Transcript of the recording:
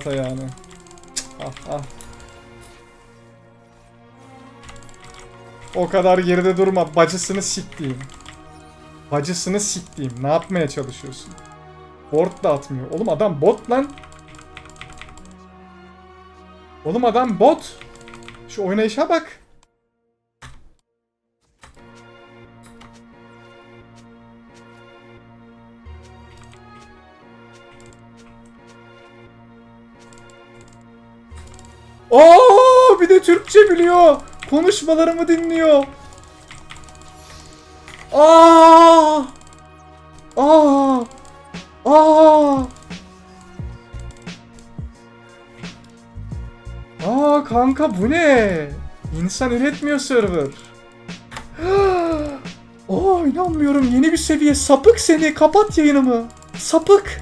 at ayağını. Ah ah. O kadar geride durma. Bacısını siktiğim. Bacısını siktiğim. Ne yapmaya çalışıyorsun? Board da atmıyor. Oğlum adam bot lan. Oğlum adam bot. Şu oynayışa bak. Oo, bir de Türkçe biliyor. Konuşmalarımı dinliyor. Aa! Aa! Aa! Aa kanka bu ne? İnsan üretmiyor server. Aa inanmıyorum yeni bir seviye. Sapık seni kapat yayınımı. Sapık.